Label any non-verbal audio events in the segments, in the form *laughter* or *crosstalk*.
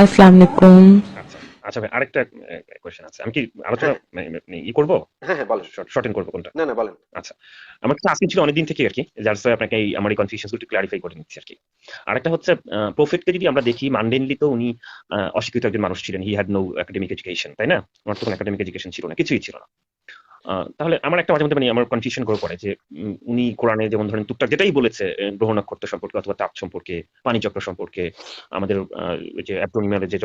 আসসালামু আলাইকুম। আচ্ছা আচ্ছা ভাই আরেকটা কোয়েশ্চেন আছে। আমি কি আলোচনা মানে মানে ই করব? হ্যাঁ হ্যাঁ বলেন। শর্টেন করব কোনটা? না না বলেন। আচ্ছা আমার কাছে আজকে ছিল অনেকদিন থেকে আর কি যার সাথে আপনাকে এই আমার এই কনফিউশন একটু ক্লারিফাই করে নিচ্ছি আর কি। আরেকটা হচ্ছে প্রফিটকে যদি আমরা দেখি মানডেনলি তো উনি আহ, অশিক্ষিত একজন মানুষ ছিলেন। He had no academic education তাই না? আমার তখন একাডেমিক এডুকেশন ছিল না কিছুই ছিল না। তাহলে আমার একটা মাঝে মধ্যে মানে আমার কনফিউশন করে পড়ে যে উনি কোরআনে যেমন ধরেন টুকটাক যেটাই বলেছে আহ, গ্রহ নক্ষত্র সম্পর্কে অথবা তাপ সম্পর্কে পানিচক্র সম্পর্কে আমাদের যে অ্যাবডোমিনালের যে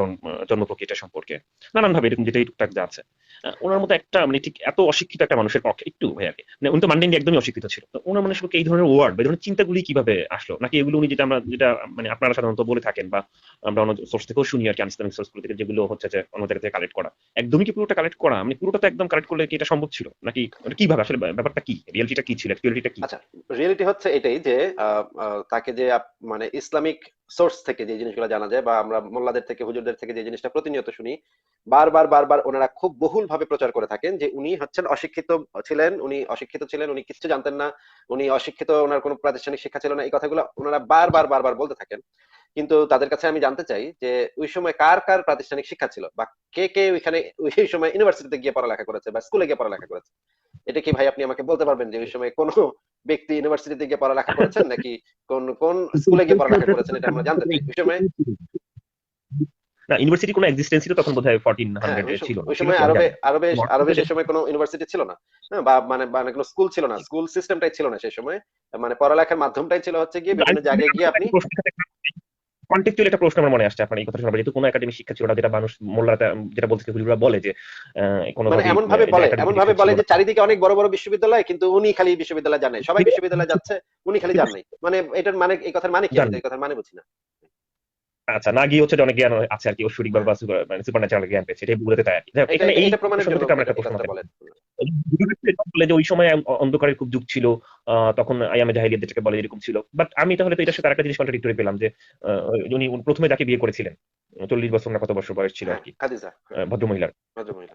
জন্ম প্রক্রিয়াটা সম্পর্কে নানান ভাবে এরকম যেটাই টুকটাক যা আছে ওনার মতো একটা মানে ঠিক এত অশিক্ষিত একটা মানুষের পক্ষে একটু ভাই কি মানে উনি তো মান্ডেন্ডি একদমই অশিক্ষিত ছিল তো ওনার মানুষের পক্ষে এই ধরনের ওয়ার্ড বা এই ধরনের চিন্তাগুলি কীভাবে আসলো? নাকি এগুলো উনি যেটা আমরা যেটা মানে আপনারা সাধারণত বলে থাকেন বা আমরা অন্য সোর্স থেকেও শুনি আর কি আনস্তানিক সোর্স থেকে যেগুলো হচ্ছে যে অন্য জায়গা থেকে কালেক্ট করা একদমই কি পুরোটা কালেক্ট করা? মানে পুরোটা তো একদম কালেক্ট করলে কি এটা সম্ভব ছিল? নাকি মানে কীভাবে আসলে ব্যাপারটা কি? রিয়েলিটিটা কি ছিল? অ্যাকচুয়ালিটা কি? আচ্ছা রিয়েলিটি হচ্ছে এটাই যে তাকে যে মানে ইসলামিক সোর্স থেকে যে জিনিসগুলো জানা যায় বা আমরা মোল্লাদের থেকে, হুজুরদের থেকে যে জিনিসটা প্রতিনিয়ত শুনি, বারবার বারবার ওনারা খুব বহুল ভাবে প্রচার করে থাকেন যে উনি হচ্ছেন অশিক্ষিত ছিলেন, উনি অশিক্ষিত ছিলেন, উনি কিছু জানতেন না, উনি অশিক্ষিত, ওনার কোনো প্রাতিষ্ঠানিক শিক্ষা ছিল না, এই কথাগুলো ওনারা বারবার বারবার বলতে থাকেন। কিন্তু তাদের কাছে আমি জানতে চাই যে ওই সময় কার কার প্রাতিষ্ঠানিক শিক্ষা ছিল? বা কে কে ওইখানে ওই সময় ইউনিভার্সিটিতে গিয়ে পড়ালেখা করেছে বা স্কুলে গিয়ে পড়ালেখা করেছে? এটা কি ভাই আপনি আমাকে বলতে পারবেন যে ওই সময় কোন ব্যক্তি ইউনিভার্সিটিতে গিয়ে পড়ালেখা করেছেন নাকি কোন কোন স্কুলে গিয়ে পড়ালেখা করেছেন এটা আমরা জানতে চাই? ওই সময় না ইউনিভার্সিটি কোনো এক্সিস্টেন্স ছিল তখন বোধহয় ফোরটিন হ্যাঁ হান্ড্রেড ওই ছিল। ওই সময় আরবে আরবে আরবে সেই সময় কোনো ইউনিভার্সিটি ছিল না। হ্যাঁ, বা মানে মানে কোনো স্কুল ছিল না। স্কুল সিস্টেমটাই ছিল না সেই সময়। মানে পড়ালেখার মাধ্যমটাই ছিল হচ্ছে গিয়ে বিভিন্ন জায়গায় গিয়ে আপনি কন্টেক্সচুয়ালি একটা প্রশ্ন আমার মনে আসছে আপনার এই কথা যেহেতু কোনো একাডেমিক শিক্ষা ছিল না যেটা মানুষ মোল্লারা যেটা বলতে হুজুরা বলে যে কোনো মানে এমন ভাবে বলে এমন ভাবে বলে যে চারিদিকে অনেক বড় বড় বিশ্ববিদ্যালয় কিন্তু উনি খালি বিশ্ববিদ্যালয় জানে। সবাই বিশ্ববিদ্যালয়ে যাচ্ছে উনি খালি জান নাই। মানে এটার মানে এই কথার মানে কি? এই কথার মানে বুঝি না। আচ্ছা না গিয়ে হচ্ছে অনেক জ্ঞান আছে আর কি ঐশ্বরিক বা মানে সুপার ন্যাচারাল জ্ঞান পেয়েছে এটাই বুঝতে তাই আর কি এখানে এই প্রমাণের জন্য একটা প্রশ্ন বলে যে ওই সময় অন্ধকারের খুব যুগ ছিল তখন আয়ামে জাহিলিয়াত যেটাকে বলে এরকম ছিল। বাট আমি তাহলে তো এটার সাথে আরেকটা জিনিস কন্ট্রাডিক্টরি পেলাম যে উনি প্রথমে যাকে বিয়ে করেছিলেন। চল্লিশ বছর না কত বছর বয়স ছিল আর কি। আহ, ভদ্রমহিলার।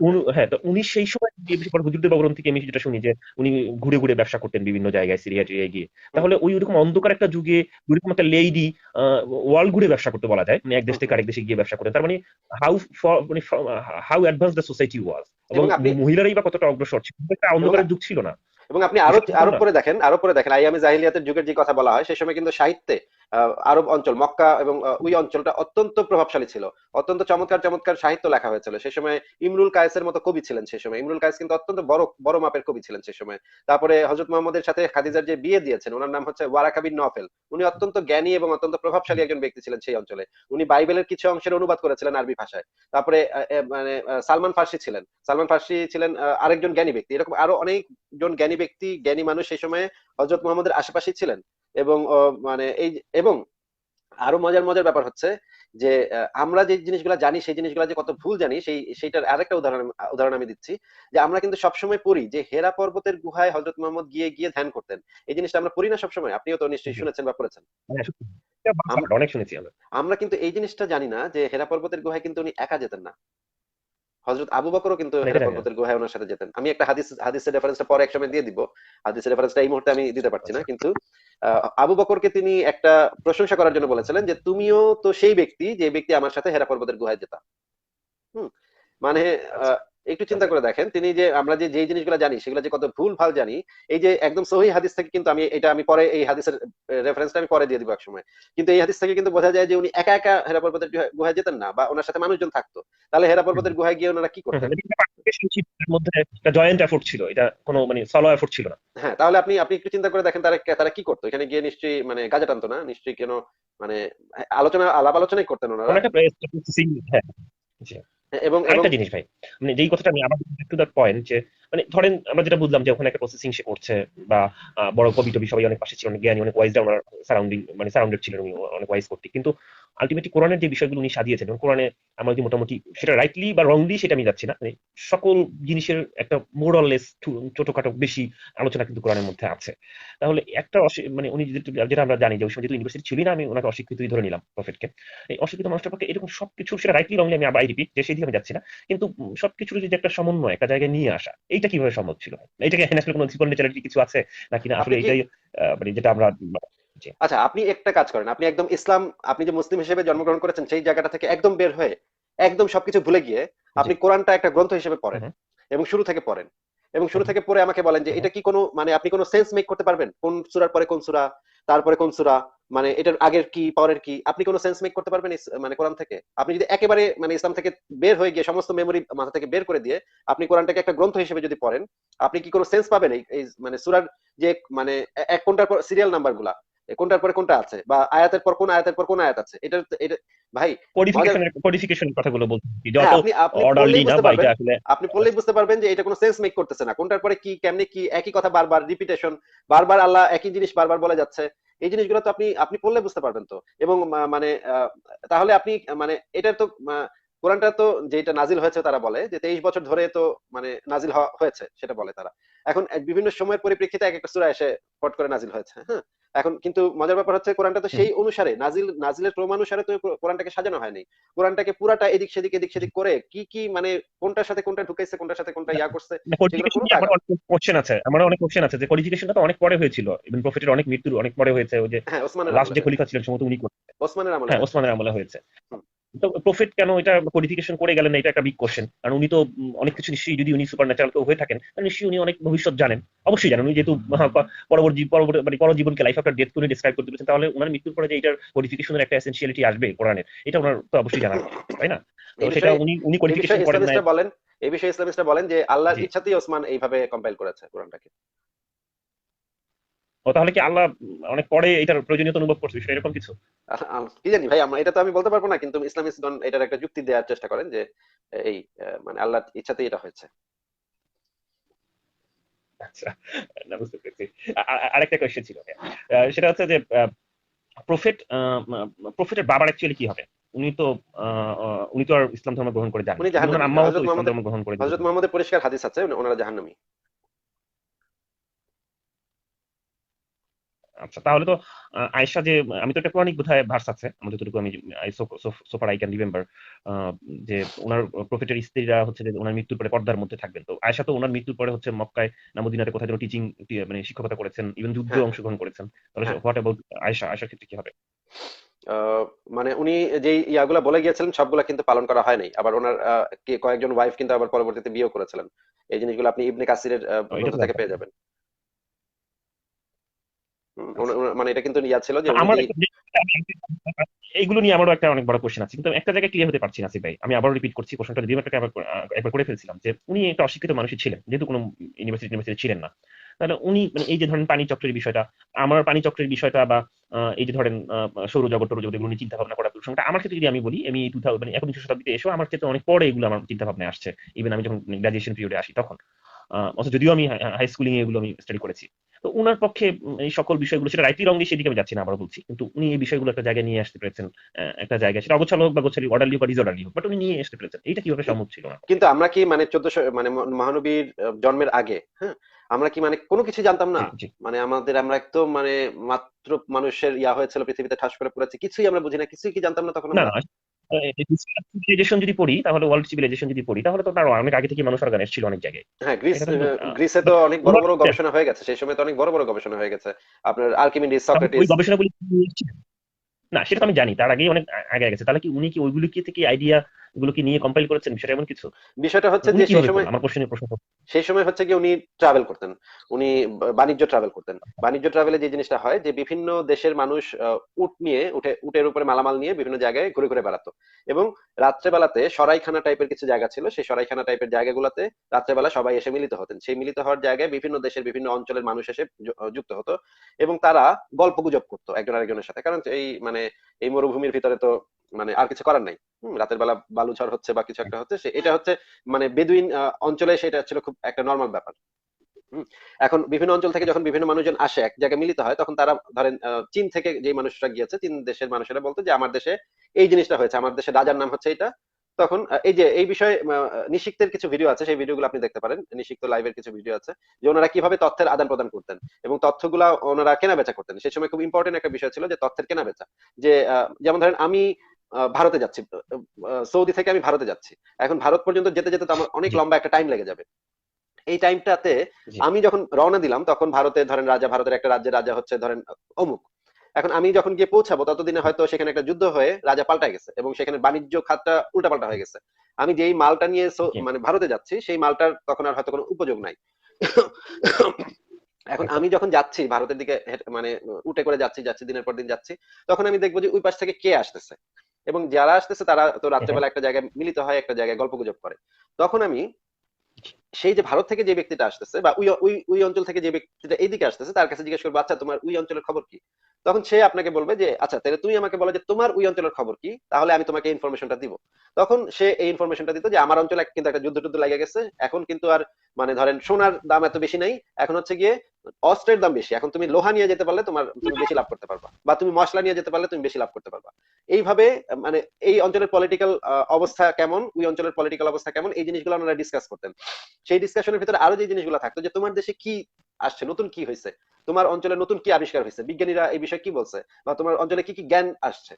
উনি- হ্যাঁ তো উনি সেই সময় হুজুরদের বগরম থেকে আমি যেটা শুনি যে উনি ঘুরে ঘুরে ব্যবসা করতেন বিভিন্ন জায়গায় সিরিয়া টিরিয়া গিয়ে। তাহলে ওই ওরকম অন্ধকার একটা যুগে ওইরকম একটা লেডি ওয়ার্ল্ড ঘুরে ব্যবসা করতে বলা যায়। মানে এক দেশ থেকে আরেক দেশে গিয়ে ব্যবসা করতেন। তার মানে হাউ মানে how advance the society was এবং মহিলারাই বা কতটা অগ্রসর ছিল একটা অন্ধকারের যুগ ছিল না। এবং আপনি আরও আরও করে দেখেন আরও করে দেখেন আইয়ামে জাহিলিয়াতের যুগের যে কথা বলা হয় সেই সময় কিন্তু সাহিত্যে আরব অঞ্চল, মক্কা এবং ওই অঞ্চলটা অত্যন্ত প্রভাবশালী ছিল। অত্যন্ত চমৎকার চমৎকার সাহিত্য লেখা হয়েছিল। সেই সময় ইমরুল কায়েসের মতো কবি ছিলেন সেই সময়। ইমরুল কায়েস কিন্তু অত্যন্ত বড় বড় মাপের কবি ছিলেন সেই সময়। তারপরে হজরত মোহাম্মদের সাথে খাদিজার যে বিয়ে দিয়েছেন, ওনার নাম হচ্ছে ওয়ারাকা বিন নফেল উনি অত্যন্ত জ্ঞানী এবং অত্যন্ত প্রভাবশালী একজন ব্যক্তি ছিলেন সেই অঞ্চলে। উনি বাইবেলের কিছু অংশের অনুবাদ করেছিলেন আরবি ভাষায়। তারপরে মানে সালমান ফার্সি ছিলেন। সালমান ফার্সি ছিলেন আরেকজন জ্ঞানী ব্যক্তি। এরকম আরও অনেকজন জ্ঞানী ব্যক্তি, জ্ঞানী মানুষ সেই সময়ে হজরত মোহাম্মদের আশেপাশে ছিলেন। এবং মানে এই এবং আরও মজার মজার ব্যাপার হচ্ছে যে আমরা যে জিনিসগুলো জানি সেই জিনিসগুলো যে কত ভুল জানি সেই সেইটার আরেকটা উদাহরণ উদাহরণ আমি দিচ্ছি যে আমরা কিন্তু সবসময় পড়ি যে হেরা পর্বতের গুহায় হজরত মোহাম্মদ গিয়ে গিয়ে ধ্যান করতেন। এই জিনিসটা আমরা পড়ি না সবসময়। আপনিও তো নিশ্চয়ই শুনেছেন বা পড়েছেন। হ্যাঁ, অনেক শুনেছি আমরা। কিন্তু এই জিনিসটা জানি না যে হেরা পর্বতের গুহায় কিন্তু উনি একা যেতেন না। হজরত আবু বকরও কিন্তু হেরা পর্বতের গুহায় ওনার সাথে যেতেন। আমি একটা হাদিস হাদিসের রেফারেন্সটা পরে এক সময় দিয়ে দিব। হাদিসের রেফারেন্সটা এই মুহূর্তে আমি দিতে পারছি না আচ্ছা। কিন্তু আবু বকরকে তিনি একটা প্রশংসা করার জন্য বলেছিলেন যে তুমিও তো সেই ব্যক্তি যে ব্যক্তি আমার সাথে হেরা পর্বতের গুহায় যেতা হুম মানে একটু চিন্তা করে দেখেন তিনি যে আমরা যে যেই জিনিসগুলো জানি সেগুলো যে কত ভুল ভালো জানি এই যে একদম সহি হাদিস থেকে কিন্তু আমি এটা আমি পরে এই হাদিসের রেফারেন্সটা আমি পরে দিয়ে দিব এক সময় কিন্তু এই হাদিস থেকে কিন্তু বোঝা যায় যে উনি একা একা হেরা পর্বতের গুহায়- যেতেন না বা ওনার সাথে মানুষজন থাকতো। তাহলে হেরা পর্বতের গুহায় গিয়ে ওনারা কি করতেন? *laughs* একটা ছিল, এর মধ্যে একটা জয়েন্ট এফোর্ট ছিল এটা কোনো মানে সলো এফোর্ট ছিল না। হ্যাঁ তাহলে আপনি আপনি একটু চিন্তা করে দেখেন তারা তারা কি করতো? এখানে গিয়ে নিশ্চয়ই মানে গাজা টানতো না? নিশ্চয়ই কেন মানে আলোচনা আলাপ আলোচনাই করতেন ওনারা? একটা প্রসেসিং হ্যাঁ। এবং আরেকটা জিনিস ভাই মানে যেই কথাটা আমি আবার টু দ্যাট পয়েন্ট যে মানে ধরেন আমরা যেটা বুঝলাম যে ওখানে একটা প্রসেসিং সে করছে বা বড় কবি টবি সবাই অনেক পাশে ছিল অনেক জ্ঞানী অনেক ওয়াইজ ওনার সারাউন্ডিং মানে সারাউন্ডেড ছিলেন উনি অনেক ওয়াইজ করতে কিন্তু আলটিমেটলি কোরআনের যে বিষয়গুলো উনি সাজিয়েছেন এবং কোরআনে আমরা যদি মোটামুটি সেটা রাইটলি বা রংলি সেটা আমি যাচ্ছি না মানে সকল জিনিসের একটা মোরাললেস ছোটখাটো বেশি আলোচনা কিন্তু কোরআনের মধ্যে আছে। তাহলে একটা মানে উনি যেটা আমরা জানি যে ওই সময় যেহেতু ইউনিভার্সিটি ছিলই না আমি ওনাকে অশিক্ষিতই ধরে নিলাম প্রফেটকে এই অশিক্ষিত মানুষটার পক্ষে এরকম সবকিছু সেটা রাইটলি রংলি আমি আবার রিপিট যে সেই দিকে আমি যাচ্ছি না কিন্তু সবকিছুর যদি একটা সমন্বয় একটা জায়গায় নিয়ে আসা এইটা কীভাবে সম্ভব ছিল? এটাকে আসলে *laughs* কোনো কিছু আছে? নাকি না আসলে এটাই আহ, মানে যেটা আমরা। আচ্ছা আপনি একটা কাজ করেন। আপনি একদম ইসলাম আপনি যে মুসলিম হিসেবে জন্মগ্রহণ করেছেন সেই জায়গাটা থেকে একদম বের হয়ে একদম সবকিছু ভুলে গিয়ে আপনি কোরআনটা একটা গ্রন্থ হিসেবে পড়েন এবং শুরু থেকে পড়েন। এবং শুরু থেকে পড়ে আমাকে বলেন যে এটা কি কোনো মানে আপনি কোনো সেন্স মেক করতে পারবেন? কোন সূরার পরে কোন সূরা তারপরে কোন সূরা মানে এটার আগের কি পরের কি আপনি কোনো সেন্স মেক করতে পারবেন মানে কোরআন থেকে? আপনি যদি একেবারে মানে ইসলাম থেকে বের হয়ে গিয়ে সমস্ত মেমোরি মাথা থেকে বের করে দিয়ে আপনি কোরআনটাকে একটা গ্রন্থ হিসেবে যদি পড়েন আপনি কি কোনো সেন্স পাবেন এই মানে সূরার যে মানে এক কোনটার পর সিরিয়াল নাম্বারগুলা? কোনটার পরে কোনটা আছে? বা আয়াতের পর কোন আয়াতের পর কোন আয়াত আছে? এটা এটা ভাই কোডিফিকেশনের কথাগুলো বলছি। হ্যাঁ, অর্ডারলি না বুঝতে পারবেন আসলে আপনি পড়লেই বুঝতে পারবেন যে এটা কোনো সেন্স মেক করতেছে না। কোনটার পরে কি কেমনে কি একই কথা বারবার রিপিটেশন বারবার আল্লাহ একই জিনিস বারবার বলে যাচ্ছে। এই জিনিসগুলো তো আপনি আপনি পড়লে বুঝতে পারবেন তো। এবং মানে আহ, তাহলে আপনি মানে এটা তো কোরআনটা তো যেটা নাজিল হয়েছে তারা বলে যে তেইশ বছর ধরে তো মানে নাজিল হওয়া- হয়েছে সেটা বলে তারা। এখন বিভিন্ন সময়ের পরিপ্রেক্ষিতে এক একটা সূরা এসে পট করে নাজিল হয়েছে হ্যাঁ এখন কিন্তু মজার ব্যাপার হচ্ছে কোরআনটা তো সেই অনুসারে নাজিল নাজিলের ক্রম অনুসারে তো কোরআনটাকে সাজানো হয়নি কোরআনটাকে পুরাটা এদিক সেদিক এদিক সেদিক করে কি কি মানে কোনটার সাথে কোনটা ঢুকাইছে কোনটার সাথে কোনটা ইয়া করছে কোশ্চেন আছে আমার অনেক কোশ্চেন আছে যে কোডিফিকেশনটা তো অনেক পরে হয়েছিল ইভেন প্রফিটের অনেক মৃত্যুর অনেক পরে হয়েছে ওই যে হ্যাঁ লাস্ট যে আমলে খলিফা ছিলেন সম্ভবত উনি। হয়েছে। ওসমানের আমলে হ্যাঁ ওসমানের আমলে হয়েছে। তো প্রফিট কেন এটা কোডিফিকেশন করে গেলেন এটা একটা বিগ কোশ্চেন কারণ উনি তো অনেক কিছু নিশ্চয়ই যদি উনি সুপার ন্যাচারাল হয়ে থাকেন তাহলে নিশ্চয়ই উনি অনেক ভবিষ্যৎ জানেন। অবশ্যই জানেন উনি যেহেতু পরবর্তী পরবর্তী মানে পরজীবনকে লাইফ আফটার ডেথ করে ডিসক্রাইব করতে পেরেছেন তাহলে ওনার মৃত্যুর পরে যে এটার কোডিফিকেশনের একটা এসেন্সিয়ালিটি আসবে কোরআনের এটা ওনার তো অবশ্যই জানা তাই না? তো সেটা উনি উনি কোডিফিকেশন করেন না বলেন এই বিষয়ে ইসলামিস্টরা বলেন যে আল্লাহর। ইচ্ছাতেই ওসমান এইভাবে কম্পাইল করেছে কোরআনটাকে। ও তাহলে কি আল্লাহ অনেক পরে এটার প্রয়োজনীয়তা অনুভব করছে বিষয়? এরকম কিছু? কি জানি ভাই আমরা এটা তো আমি বলতে পারব না কিন্তু ইসলামিস্টগণ এটার একটা যুক্তি দেওয়ার চেষ্টা করেন যে এই মানে আল্লাহর ইচ্ছাতেই এটা হয়েছে। আচ্ছা না বুঝতে পেরেছি। আরেকটা কোয়েশ্চেন ছিল সেটা হচ্ছে যে প্রফেট প্রফেটের বাবার অ্যাকচুয়ালি কি হবে? উনি তো উনি তো আর ইসলাম ধর্ম গ্রহণ করে যান উনি জাহান্নামী। হযরত ইসলাম ধর্ম গ্রহণ করে হযরত মুহাম্মদের পরিষ্কার হাদিস আছে উনি- ওনারা জাহান্নামী। আচ্ছা তাহলে তো আয়েশা যে আমি তো একটা কোরআনিক বোধহয় ভার্স আছে আমি যতটুকু আমি সোফার আই ক্যান রিমেম্বার যে ওনার প্রফেটের স্ত্রীরা হচ্ছে যে ওনার মৃত্যুর পরে পর্দার মধ্যে থাকবেন। তো আয়েশা তো ওনার মৃত্যুর পরে হচ্ছে মক্কায় নামুদিনাতে কোথায় যেন টিচিং মানে শিক্ষকতা করেছেন ইভেন যুদ্ধে হ্যাঁ। অংশগ্রহণ করেছেন। তাহলে হ্যাঁ। What about Ayesha? আয়েশার ক্ষেত্রে কি হবে? আহ, মানে উনি যেই ইয়াগুলা বলে গিয়েছিলেন সবগুলা কিন্তু পালন করা হয়নি আবার ওনার কয়েকজন ওয়াইফ কিন্তু আবার পরবর্তীতে বিয়েও করেছিলেন। এই জিনিসগুলো আপনি ইবনে কাসিরের তো থেকে পেয়ে যাবেন। মানে এটা কিন্তু ইয়া ছিল যে একটা- এইগুলো নিয়ে আমারও একটা অনেক বড় কোশ্চেন আছে। কিন্তু একটা জায়গায় ক্লিয়ার হতে পারছি না ভাই। আমি আবারও রিপিট করছি কোশ্চেনটা যদি একবার একবার করে ফেলছিলাম যে উনি একটা অশিক্ষিত মানুষই ছিলেন যেহেতু কোনো ইউনিভার্সিটি ইউনিভার্সিটি ছিলেন না। তাহলে উনি মানে এই যে ধরেন পানি চক্রের বিষয়টা আমার পানি চক্রের বিষয়টা বা এই যে ধরেন সৌরজগৎ টৌরজগৎ এগুলো নিয়ে চিন্তা ভাবনা করার প্রসঙ্গটা আমার ক্ষেত্রে যদি আমি বলি আমি টু থাউজেন্ড মানে একবিংশ শতাব্দীতে এসেও আমার ক্ষেত্রে অনেক পরে এগুলো আমার চিন্তা ভাবনায় আসছে। ইভেন আমি যখন গ্রাজুয়েশন পিরিয়ডে আসি তখন। অথচ যদিও আমি হাই স্কুলিং এগুলো আমি স্টাডি করেছি। তো উনার পক্ষে এই সকল বিষয়গুলো সেটা রাইটি রঙে সেদিকে আমি যাচ্ছি না আবার বলছি। কিন্তু উনি এই বিষয়গুলো একটা জায়গায় নিয়ে আসতে পেরেছেন একটা জায়গায়। সেটা অগোছালো হোক বা গোছালি অর্ডারলি বা ডিসঅর্ডারলি হোক বাট উনি নিয়ে আসতে পেরেছেন। এইটা কীভাবে সম্ভব ছিল না কিন্তু আমরা কি মানে চোদ্দশো মানে মহানবীর জন্মের আগে হ্যাঁ আমরা কি মানে কোনো কিছু জানতাম না। মানে আমাদের আমরা একদম মানে মাত্র মানুষের ইয়া হয়েছিল পৃথিবীতে ঠাস করে পড়েছে কিছুই আমরা বুঝি না কিছুই কি জানতাম না তখন সিভিলাইজেশন যদি পড়ি তাহলে ওয়ার্ল্ড সিভিলাইজেশন যদি পড়ি তাহলে তো তার অনেক আগে থেকে মানুষ অর্গানাইজ ছিল অনেক জায়গায়। হ্যাঁ গ্রিস গ্রিসে তো অনেক বড় বড় গবেষণা হয়ে গেছে সেই সময় তো অনেক বড় বড় গবেষণা হয়ে গেছে। আপনার আর্কিমিডিস সক্রেটিস ওই গবেষণাগুলি? না সেটা তো আমি জানি তার আগেই অনেক আগে গেছে। তাহলে কি উনি কি ওইগুলি কি থেকে আইডিয়া গুলো কি নিয়ে কম্পাইল করেছেন? বিষয়টা এমন কিছু? বিষয়টা হচ্ছে যে সেই সময় আমার কোশ্চেনের প্রশ্ন সেই সময় হচ্ছে কি উনি ট্রাভেল করতেন। উনি বাণিজ্য ট্রাভেল করতেন। বাণিজ্য ট্রাভেলে যে জিনিসটা হয় যে বিভিন্ন দেশের মানুষ উট নিয়ে উঠে উটের উপরে মালামাল নিয়ে বিভিন্ন জায়গায় ঘুরে ঘুরে বেড়াতো। এবং রাত্রেবেলাতে সরাইখানা টাইপের কিছু জায়গা ছিল। সেই সরাইখানা টাইপের জায়গাগুলোতে রাত্রেবেলা সবাই এসে মিলিত হতেন। সেই মিলিত হওয়ার জায়গায় বিভিন্ন দেশের বিভিন্ন অঞ্চলের মানুষ এসে যুক্ত হতো। এবং তারা গল্প গুজব করতো একজন আরেকজনের সাথে। কারণ এই মানে এই মরুভূমির ভিতরে তো মানে আর কিছু করার নাই। রাতের বেলা বালু ঝড় হচ্ছে বা কিছু একটা হচ্ছে এটা হচ্ছে মানে বেদুইন অঞ্চলে সেটা ছিল খুব একটা নর্মাল ব্যাপার। এখন বিভিন্ন অঞ্চল থেকে যখন বিভিন্ন মানুষজন আসে, এক জায়গায় মিলিত হয়, তখন তারা ধরেন চীন থেকে যে মানুষরা গিয়েছে, চীন দেশের মানুষেরা বলতো যে, আমার দেশে এই জিনিসটা হয়েছে, আমার দেশে রাজার নাম হচ্ছে এটা। তখন এই যে, এই বিষয়ে নিশিক্তের কিছু ভিডিও আছে, সেই ভিডিওগুলো আপনি দেখতে পারেন। নিশিক্ত লাইভের কিছু ভিডিও আছে, যে ওনারা কীভাবে তথ্যের আদান প্রদান করতেন এবং তথ্যগুলা ওনারা কেনা বেচা করতেন। সেই সময় খুব ইম্পর্টেন্ট একটা বিষয় ছিল যে, তথ্যের কেনা বেচা যে যেমন ধরেন, আমি ভারতে যাচ্ছি। সৌদি থেকে আমি ভারতে যাচ্ছি। এখন ভারত পর্যন্ত যেতে যেতে তো আমার অনেক লম্বা একটা টাইম লেগে যাবে। এই টাইমটাতে। আমি যখন রওনা দিলাম তখন ভারতে ধরেন রাজা ভারতের একটা রাজ্যের রাজা হচ্ছে ধরেন অমুক। এখন আমি যখন গিয়ে পৌঁছাবো ততদিনে হয়তো সেখানে একটা যুদ্ধ হয়ে রাজা পাল্টা গেছে এবং সেখানে বাণিজ্য খাতটা উল্টাপাল্টা হয়ে গেছে। আমি যেই মালটা নিয়ে মানে ভারতে যাচ্ছি সেই মালটার তখন আর হয়তো কোনো উপযোগ নাই। এখন আমি যখন যাচ্ছি ভারতের দিকে মানে উঠে করে যাচ্ছি যাচ্ছি দিনের পর দিন যাচ্ছি তখন আমি দেখব যে ওই পাশ থেকে কে আসতেছে। এবং যারা আসতেছে তারা তো রাত্রেবেলা একটা জায়গায় মিলিত হয় একটা জায়গায় গল্প গুজব করে। তখন আমি সেই যে ভারত থেকে যে ব্যক্তিটা আসতেছে বা ওই ওই ওই অঞ্চল থেকে যে ব্যক্তিটা এইদিকে আসতেছে তার কাছে জিজ্ঞেস করব আচ্ছা তোমার ওই অঞ্চলের খবর কি? তখন সে আপনাকে বলবে যে আচ্ছা তাহলে তুমি আমাকে বলো যে তোমার ওই অঞ্চলের খবর কি? তাহলে আমি তোমাকে ইনফরমেশনটা দিব। তখন সে এই ইনফরমেশনটা দিত যে আমার অঞ্চলে কিন্তু একটা যুদ্ধ টুদ্ধ লেগে গেছে। এখন কিন্তু আর মানে ধরেন সোনার দাম এত বেশি নাই। এখন হচ্ছে গিয়ে অস্ত্রের দাম বেশি। এখন তুমি লোহা নিয়ে যেতে পারলে তোমার তুমি বেশি লাভ করতে পারবা। বা তুমি মশলা নিয়ে যেতে পারলে তুমি বেশি লাভ করতে পারবা। এইভাবে মানে এই অঞ্চলের পলিটিক্যাল অবস্থা কেমন, ওই অঞ্চলের পলিটিক্যাল অবস্থা কেমন, এই জিনিসগুলো ওনারা ডিসকাস করতেন। সেই ডিসকাশনের ভিতরে আরও যে জিনিসগুলো থাকতো, যে তোমার দেশে কি আসছে, নতুন কি হয়েছে, তোমার অঞ্চলে নতুন কি আবিষ্কার হয়েছে, বিজ্ঞানীরা এই বিষয়ে কি বলছে, বা তোমার অঞ্চলে কি কি জ্ঞান আসছে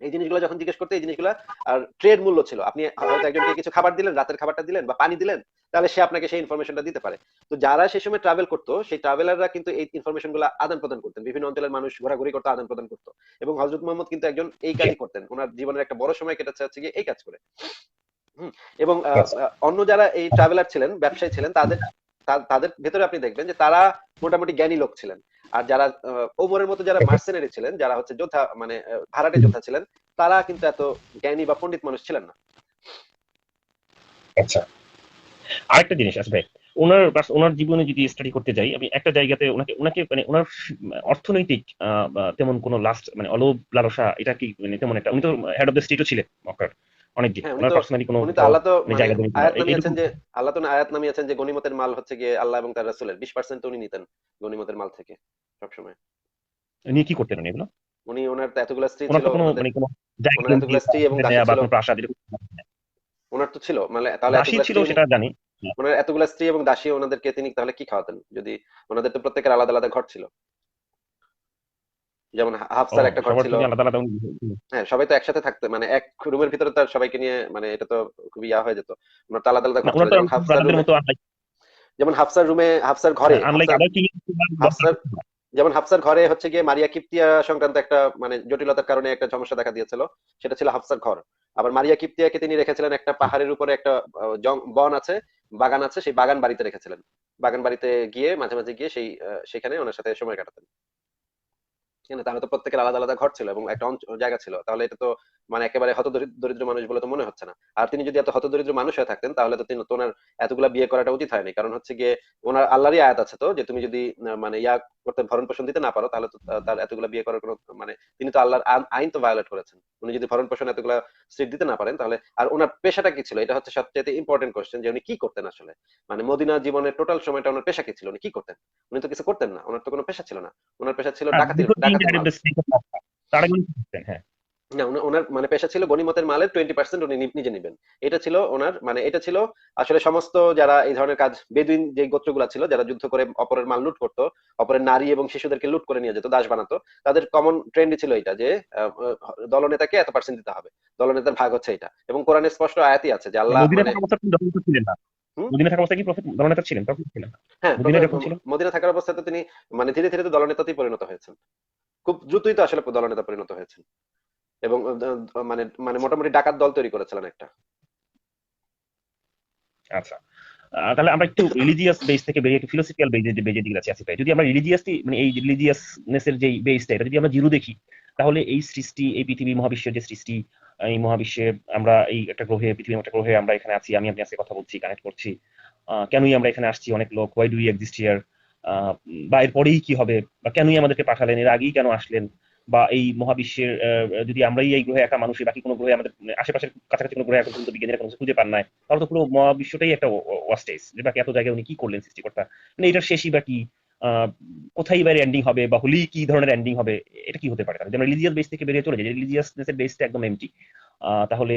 এই জিনিসগুলো যখন জিজ্ঞেস করতে এই জিনিসগুলো আর ট্রেড মূল্য ছিল। আপনি হয়তো একজনকে কিছু খাবার দিলেন রাতের খাবারটা দিলেন বা পানি দিলেন তাহলে সে আপনাকে সেই ইনফরমেশনটা দিতে পারে। তো যারা সেই সময় ট্রাভেল করতো সেই ট্রাভেলাররা কিন্তু এই ইনফরমেশনগুলো আদান প্রদান করতেন। বিভিন্ন অঞ্চলের মানুষ ঘোরাঘুরি করতো আদান প্রদান করতো। এবং হজরত মোহাম্মদ কিন্তু একজন এই কাজই করতেন। ওনার জীবনের একটা বড় সময় কেটেছে হচ্ছে গিয়ে এই কাজ করে। হুম, এবং। অন্য যারা এই ট্রাভেলার ছিলেন ব্যবসায়ী ছিলেন তাদের তাদের ভেতরে আপনি দেখবেন যে তারা মোটামুটি জ্ঞানী লোক ছিলেন। আর যারা ওমরের মতো যারা *laughs* মার্সেনারি ছিলেন যারা হচ্ছে যোদ্ধা মানে ভাড়াটে যোদ্ধা ছিলেন তারা কিন্তু এত জ্ঞানী বা পণ্ডিত মানুষ ছিলেন না। আচ্ছা। আরেকটা জিনিস আসবে ওনার ওনার জীবনে যদি স্টাডি করতে যাই আমি একটা জায়গাতে ওনাকে ওনাকে মানে ওনার অর্থনৈতিক আহ, তেমন কোনো লাস্ট মানে অলোভ লালসা এটা কি মানে তেমন একটা উনি তো হেড অফ দ্য স্টেটও ছিলেন মক্কার। অনেকদিন হ্যাঁ, ওনার পার্সোনালি কোনো আল্লাহ তো মানে মানে। আয়াত নামিয়েছেন যে আল্লাহ তো আয়াত নামিয়েছেন যে গনিমতের মাল হচ্ছে গিয়ে আল্লাহ এবং তার রাসূলের। উনি নিতেন গনিমতের মাল থেকে সবসময়। উনি কি করতেন উনি এগুলো? উনি ওনার তো এতগুলো স্ত্রী ওনার ছিল কোনো মানে কোনো এতগুলো স্ত্রী এবং দাসী ছিল। প্রাসাদ ওনার তো ছিল। মানে তাহলে ছিল সেটা জানি। ওনার এতগুলো স্ত্রী এবং দাসী ওনাদেরকে তিনি তাহলে কি খাওয়াতেন? যদি ওনাদের তো প্রত্যেকের আলাদা আলাদা ঘর ছিল। যেমন হাফসার একটা ঘর ছিল। হ্যাঁ সবাই তো একসাথে থাকতো মানে এক রুমের ভিতরে তো সবাইকে নিয়ে মানে এটা তো খুব ইয়া হয়ে যেত। ওনার তো আলাদা আলাদা ঘর যেমন হাফসার রুমে হাফসার ঘরে হাফসার- যেমন হাফসার ঘরে হচ্ছে গিয়ে মারিয়া কিপ্তিয়া সংক্রান্ত একটা মানে জটিলতার কারণে একটা সমস্যা দেখা দিয়েছিল। সেটা ছিল হাফসার ঘর। আবার মারিয়া কিপ্তিয়াকে তিনি রেখেছিলেন একটা পাহাড়ের উপরে একটা বন আছে বাগান আছে সেই বাগান বাড়িতে রেখেছিলেন। বাগান বাড়িতে গিয়ে মাঝে মাঝে গিয়ে সেই সেখানে ওনার সাথে সময় কাটাতেন। কেন তাহলে তো প্রত্যেকের আলাদা আলাদা ঘর ছিল এবং একটা জায়গা ছিল। তাহলে এটা তো মানে একেবারে হত দরিদ্র মানুষ বলে তো মনে হচ্ছে না। আর তিনি যদি এত হত দরিদ্র মানুষ হয়ে থাকতেন, তাহলে তো তিনি ওনার এতগুলা বিয়ে করাটা উচিত হয়নি। কারণ হচ্ছে গিয়ে ওনার আল্লাহরই আয়াত আছে তো, যে তুমি যদি মানে ইয়া করতে ভরণ পোষণ দিতে না পারো তাহলে তো তার এতগুলা বিয়ে করার কোনো মানে তিনি তো আল্লাহর আইন- তো ভায়োলেট করেছেন। উনি যদি ভরণ পোষণ এতগুলা সিট দিতে না পারেন তাহলে আর ওনার পেশাটা কি ছিল? এটা হচ্ছে সবচেয়ে ইম্পর্টেন্ট কোশ্চেন যে উনি কি করতেন আসলে? মানে মদিনা জীবনের টোটাল সময়টা ওনার পেশা কি ছিল? উনি কি করতেন? উনি তো কিছু করতেন না ওনার তো কোনো পেশা ছিল না। ওনার পেশা ছিল ডাকাতি ডাকাতির ডাকাতির না ওনার মানে পেশা ছিল গনিমতের মালের টোয়েন্টি পার্সেন্ট উনি নিজে নেবেন। এটা ছিল ওনার মানে এটা ছিল আসলে সমস্ত যারা এই ধরনের কাজ বেদুইন যে গোত্রগুলা ছিল যারা যুদ্ধ করে অপরের মাল লুট করতো অপরের নারী এবং শিশুদেরকে লুট করে নিয়ে যেত দাস বানাতো তাদের কমন ট্রেন্ডই ছিল এটা যে দলনেতাকে এত পার্সেন্ট দিতে হবে। দলনেতার ভাগ হচ্ছে এটা। এবং কোরআনের স্পষ্ট আয়াতই আছে যে আল্লাহ মদিনা মানে অবস্থায় কি? প্রফেট দলনেতা ছিলেন তখন ছিলেন। হ্যাঁ? মদিনা থাকার অবস্থায় তো তিনি মানে ধীরে ধীরে তো দলনেতাতেই পরিণত হয়েছেন। খুব দ্রুতই তো আসলে দলনেতা পরিণত হয়েছেন। এবং মানে মানে মোটামুটি ডাকাত দল তৈরি করেছিলেন একটা। আচ্ছা। তাহলে আমরা একটু রিলিজিয়াস বেস থেকে বেরিয়ে একটু ফিলোসফিক্যাল বেজে যে বেজে দিকে আসি যদি আমরা রিলিজিয়াসলি মানে এই রিলিজিয়াসনেসের যে বেসটা এটা যদি আমরা জিরো দেখি, তাহলে এই সৃষ্টি, এই পৃথিবী, মহাবিশ্বের যে সৃষ্টি এই মহাবিশ্বে আমরা এই একটা গ্রহে, পৃথিবীর একটা গ্রহে আমরা এখানে আছি, আমি আপনি আজকে কথা বলছি কানেক্ট করছি। কেনই আমরা এখানে আসছি? অনেক লোক why do you exist here বা এরপরেই কি হবে? বা কেনই আমাদেরকে পাঠালেন? এর আগেই কেন আসলেন? বা এই মহাবিশ্বের যদি আমরাই এই গ্রহে একা মানুষই বাকি কোনো গ্রহে আমাদের, আশেপাশের কাছাকাছি কোনো গ্রহে এখন পর্যন্ত বিজ্ঞানীরা কোনো খুঁজে পান নাই, তাহলে তো পুরো মহাবিশ্বটাই একটা ওয়াস্টেজ যে বাকি এত জায়গায় উনি কি করলেন সৃষ্টিকর্তা? মানে এটার শেষই বা কি কোথায় এবার এন্ডিং হবে বা হলেই কি ধরনের এন্ডিং হবে, এটা কি হতে পারে? যেমন রিলিজিয়াস বেস থেকে বেরিয়ে চলে যায় রিলিজিয়াসনেসের বেসটা একদম এমটি তাহলে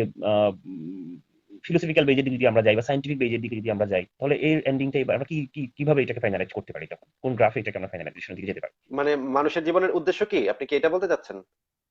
ফিলোসফিক্যাল বেজের দিকে যদি আমরা যাই বা সাইন্টিফিক বেজের দিকে যদি আমরা যাই তাহলে এর এন্ডিংটাই আমরা কি কীভাবে এটাকে ফাইনালাইজ করতে পারি তখন? কোন গ্রাফে এটাকে আমরা ফাইনালাইজেশনের দিকে যেতে পারি? মানে মানুষের জীবনের উদ্দেশ্য কি? আপনি কি এটা বলতে চাচ্ছেন?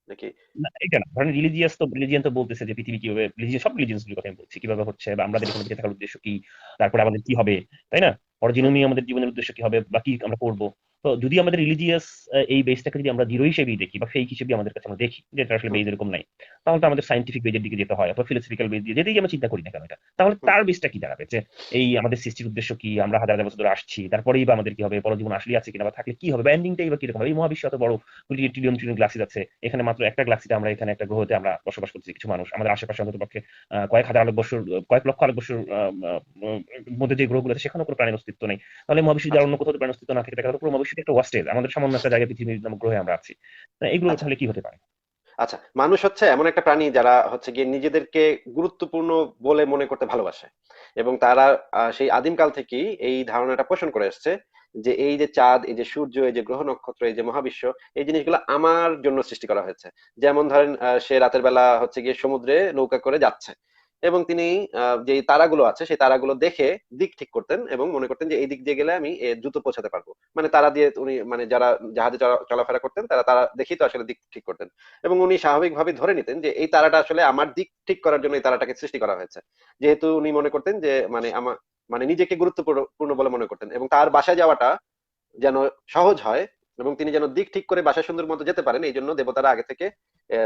নাকি? না এটা না। ধরেন রিলিজিয়াস তো রিলিজিয়ান তো বলতেছে যে পৃথিবী কীভাবে রিলিজিয়াস সব রিলিজিয়াসগুলোর কথা আমি বলছি। কীভাবে হচ্ছে বা আমাদের এখানে বেঁচে থাকার উদ্দেশ্য কি? তারপরে আমাদের কি হবে? তাই না? অরিজিনালি আমাদের জীবনের উদ্দেশ্য কি হবে? বা কি আমরা করব? তো যদি আমাদের রিলিজিয়াস এই বেসটাকে যদি আমরা জিরো হিসেবেই দেখি বা ফেক হিসেবে আমাদের কাছে আমরা দেখি, যেটা আসলে বেজ এরকম নাই, তাহলে তো আমাদের সাইন্টিফিক বেজের দিকে যেতে হয় অথবা ফিলোসফিক্যাল বেজ দিয়ে যেতেই আমরা চিন্তা করি না কেন এটা। তাহলে তার বেসটা কি দাঁড়াবে? যে এই আমাদের সৃষ্টির উদ্দেশ্য কি, আমরা হাজার হাজার বছর ধরে আসছি, তারপরেই বা আমাদের কি হবে, পরজীবন আসলে আছে কিনা বা থাকলে কি হবে, বা এন্ডিংটাই বা কীরকম হবে, এই মহাবিশ্ব এত বড় ট্রিলিয়ন ট্রিলিয়ন গ্লাসিস আছে, এখানে মাত্র একটা গ্লাসিতে আমরা এখানে একটা গ্রহতে আমরা বসবাস করছি কিছু মানুষ। আমাদের আশেপাশে অন্তত পক্ষে কয়েক হাজার আলোক বছর, কয়েক লক্ষ আলোক বছর মধ্যে যে গ্রহগুলো আছে সেখানে কোনো প্রাণীর অস্তিত্ব নেই। তাহলে মহাবিশ্ব যার অন্য কোথাও প্রাণীর অস্তিত্ব না থাকে, তাহলে পুরো মহাবিশ্বটা একটা ওয়াস্টেজ আমাদের সামান্য একটা জায়গায় পৃথিবীর নামক গ্রহে আমরা আছি। এগুলো আচ্ছা। তাহলে কি হতে পারে? আচ্ছা মানুষ হচ্ছে এমন একটা প্রাণী যারা হচ্ছে গিয়ে নিজেদেরকে গুরুত্বপূর্ণ বলে মনে করতে ভালোবাসে। এবং তারা সেই আদিমকাল থেকেই এই ধারণাটা পোষণ করে এসছে যে এই যে চাঁদ এই যে সূর্য এই যে গ্রহ নক্ষত্র এই যে মহাবিশ্ব এই জিনিসগুলো আমার জন্য সৃষ্টি করা হয়েছে। যেমন ধরেন আহ, সে রাতের বেলা হচ্ছে গিয়ে সমুদ্রে নৌকা করে যাচ্ছে। এবং তিনি যে তারাগুলো আছে, সেই তারাগুলো দেখে দিক ঠিক করতেন এবং মনে করতেন যে এই দিক দিয়ে গেলে আমি দ্রুত পৌঁছাতে পারব। মানে তারা দিয়ে উনি মানে যারা জাহাজে চলাফেরা করতেন, তারা তারা দেখেই তো আসলে দিক ঠিক করতেন। এবং উনি স্বাভাবিকভাবে ধরে নিতেন যে, এই তারাটা আসলে আমার দিক ঠিক করার জন্য এই তারাটাকে সৃষ্টি করা হয়েছে। যেহেতু উনি মনে করতেন যে মানে আমার মানে নিজেকে গুরুত্বপূর্ণ বলে মনে করতেন এবং তার বাসায় যাওয়াটা যেন সহজ হয় এবং তিনি যেন দিক ঠিক করে বাসা সুন্দর মতো যেতে পারেন এই জন্য দেবতারা আগে থেকে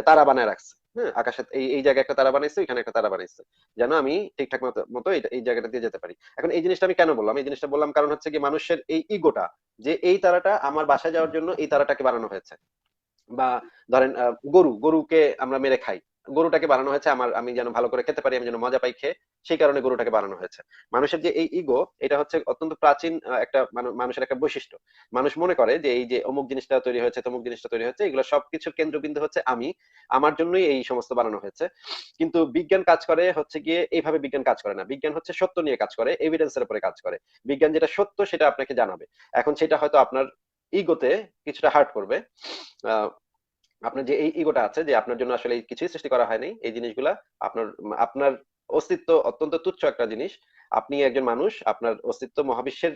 তারা বানায় রাখছে। হ্যাঁ আকাশে এই এই জায়গায় একটা তারা বানাইছে এখানে একটা তারা বানাইছে। যেন আমি ঠিকঠাক মতো মতো এই জায়গাটা দিয়ে যেতে পারি। এখন এই জিনিসটা আমি কেন বললাম? এই জিনিসটা বললাম কারণ হচ্ছে কি, মানুষের এই ইগোটা, যে এই তারাটা আমার বাসায় যাওয়ার জন্য এই তারাটাকে বানানো হয়েছে। বা ধরেন গরু, গরুকে আমরা মেরে খাই। গরুটাকে বানানো হয়েছে, আমার, আমি যেন ভালো করে খেতে পারি, আমি যেন মজা পাই খেয়ে, সেই কারণে গরুটাকে বানানো হয়েছে। মানুষের যে এই ইগো এটা হচ্ছে অত্যন্ত প্রাচীন একটা মানুষের একটা বৈশিষ্ট্য। মানুষ মনে করে যে এই যে অমুক জিনিসটা তৈরি হয়েছে, তমুক জিনিসটা তৈরি হয়েছে, এগুলো সবকিছুর কেন্দ্রবিন্দু হচ্ছে আমি, আমার জন্যই এই সমস্ত বানানো হয়েছে। কিন্তু বিজ্ঞান কাজ করে হচ্ছে গিয়ে এইভাবে বিজ্ঞান কাজ করে না। বিজ্ঞান হচ্ছে সত্য নিয়ে কাজ করে এভিডেন্সের উপরে কাজ করে। বিজ্ঞান যেটা সত্য, সেটা আপনাকে জানাবে। এখন সেটা হয়তো আপনার ইগোতে কিছুটা হার্ট করবে। আপনার যে এই ইগোটা আছে যে আপনার জন্য আসলে কিছুই সৃষ্টি করা হয়নি, এই জিনিসগুলা আপনার আপনার অস্তিত্ব অত্যন্ত তুচ্ছ একটা জিনিস। আপনি একজন মানুষ, আপনার অস্তিত্ব মহাবিশ্বের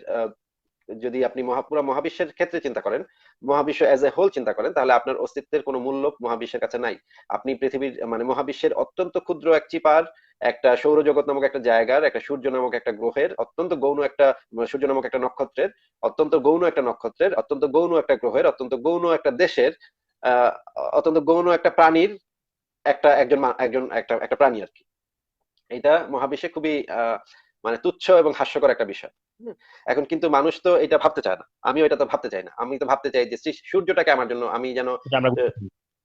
যদি আপনি মহা, পুরো মহাবিশ্বের ক্ষেত্রে চিন্তা করেন, মহাবিশ্ব এজ এ হোল চিন্তা করেন, তাহলে আপনার অস্তিত্বের কোনো মূল্য মহাবিশ্বের কাছে নাই। আপনি পৃথিবীর মানে মহাবিশ্বের অত্যন্ত ক্ষুদ্র এক চিপার, একটা সৌরজগৎ নামক একটা জায়গার, একটা সূর্য নামক একটা গ্রহের, অত্যন্ত গৌণ একটা, সূর্য নামক একটা নক্ষত্রের, অত্যন্ত গৌণ একটা নক্ষত্রের, অত্যন্ত গৌণ একটা গ্রহের, অত্যন্ত গৌণ একটা দেশের অত্যন্ত গৌণ একটা প্রাণীর একটা একজন একজন একটা একটা প্রাণী আর কি। এটা মহাবিশ্বে খুবই আহ মানে তুচ্ছ এবং হাস্যকর একটা বিষয়। হুম। এখন কিন্তু মানুষ তো এটা ভাবতে চায় না। আমিও এটা তো ভাবতে চাই না। আমি তো ভাবতে চাই যে সূর্যটাকে আমার জন্য আমি যেন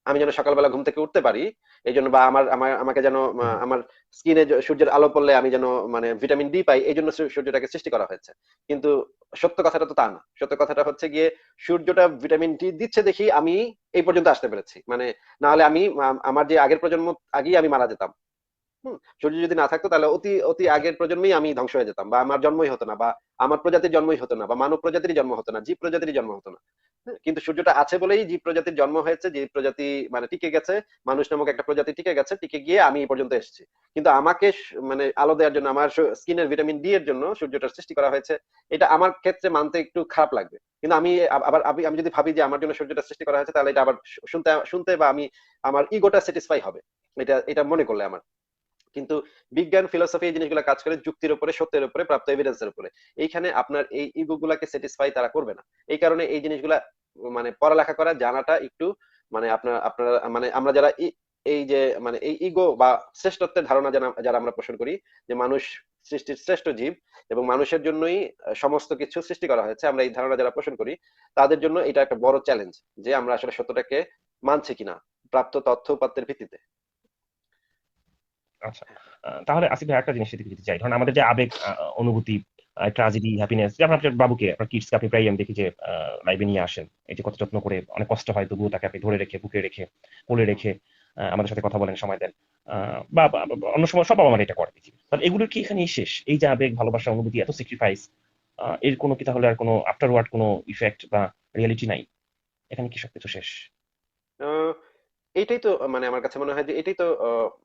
আমি যেন সকালবেলা ঘুম থেকে উঠতে পারি এই জন্য বা আমার আমার আমাকে যেন আমার স্কিনে সূর্যের আলো পড়লে আমি যেন মানে ভিটামিন ডি পাই এই জন্য সূর্যটাকে সৃষ্টি করা হয়েছে। কিন্তু সত্য কথাটা তো তা না। সত্য কথাটা হচ্ছে গিয়ে সূর্যটা ভিটামিন ডি দিচ্ছে দেখি আমি এই পর্যন্ত আসতে পেরেছি। মানে না হলে আমি আমার যে আগের প্রজন্ম আগেই আমি মারা যেতাম। সূর্য যদি না থাকতো তাহলে অতি অতি আগের প্রজন্মেই আমি ধ্বংস হয়ে যেতাম, বা আমার জন্মই হতো না, বা আমার প্রজাতির জন্মই হতো না, বা মানব প্রজাতির জন্ম হতো না, জীব প্রজাতির জন্ম হতো না। কিন্তু সূর্যটা আছে বলেই জীব প্রজাতির জন্ম হয়েছে, জীব প্রজাতি মানে টিকে গেছে, মানুষ নামক একটা প্রজাতি টিকে গেছে, টিকে গিয়ে আমি এই পর্যন্ত এসেছি। কিন্তু আমাকে মানে আলো দেওয়ার জন্য, আমার স্কিনের ভিটামিন ডি এর জন্য সূর্যটার সৃষ্টি করা হয়েছে, এটা আমার ক্ষেত্রে মানতে একটু খারাপ লাগবে। কিন্তু আমি আবার আমি যদি ভাবি যে আমার জন্য সূর্যটা সৃষ্টি করা হয়েছে, তাহলে এটা আবার শুনতে শুনতে বা আমি, আমার ইগোটা স্যাটিসফাই হবে। এটা এটা মনে করলে আমার। কিন্তু বিজ্ঞান ফিলোসফি এই জিনিসগুলো কাজ করে যুক্তির উপরে, সত্যের উপরে, প্রাপ্ত এভিডেন্সের উপরে। এইখানে আপনার এই ইগো গুলাকে স্যাটিসফাই তারা করবে না। এই কারণে এই জিনিসগুলা মানে পড়ালেখা করা, জানাটা একটু মানে আপনার, আপনারা মানে আমরা যারা এই যে মানে এই ইগো বা শ্রেষ্ঠত্বের ধারণা যারা যারা আমরা পোষণ করি, যে মানুষ সৃষ্টির শ্রেষ্ঠ জীব এবং মানুষের জন্যই সমস্ত কিছু সৃষ্টি করা হয়েছে, আমরা এই ধারণা যারা পোষণ করি, তাদের জন্য এটা একটা বড় চ্যালেঞ্জ যে আমরা আসলে সত্যটাকে মানছি কিনা, প্রাপ্ত তথ্য উপাত্তের ভিত্তিতে। আচ্ছা তাহলে আসিফ ভাই, একটা জিনিস সেদিকে যেতে চাই ধরুন আমাদের যে আবেগ অনুভূতি ট্রাজেডি হ্যাপিনেস যেমন আপনার বাবুকে, আপনার কিডসকে আপনি প্রায় আমি দেখি যে লাইভে নিয়ে আসেন, এই যে কত যত্ন করে, অনেক কষ্ট হয় তবুও তাকে আপনি ধরে রেখে বুকে রেখে, কোলে রেখে আমাদের সাথে কথা বলেন, সময় দেন বা অন্য সময় সব বাবা মারা এটা করে দেখি। তাহলে এগুলোর কি এখানেই শেষ? এই যে আবেগ, ভালোবাসা, অনুভূতি, এত স্যাক্রিফাইস এর কোনো কি তাহলে আর কোনো আফটার ওয়ার্ড কোনো ইফেক্ট বা রিয়ালিটি নাই? এখানে কি সবকিছু শেষ? আহ, এইটাই তো মানে আমার কাছে মনে হয় যে এটাই তো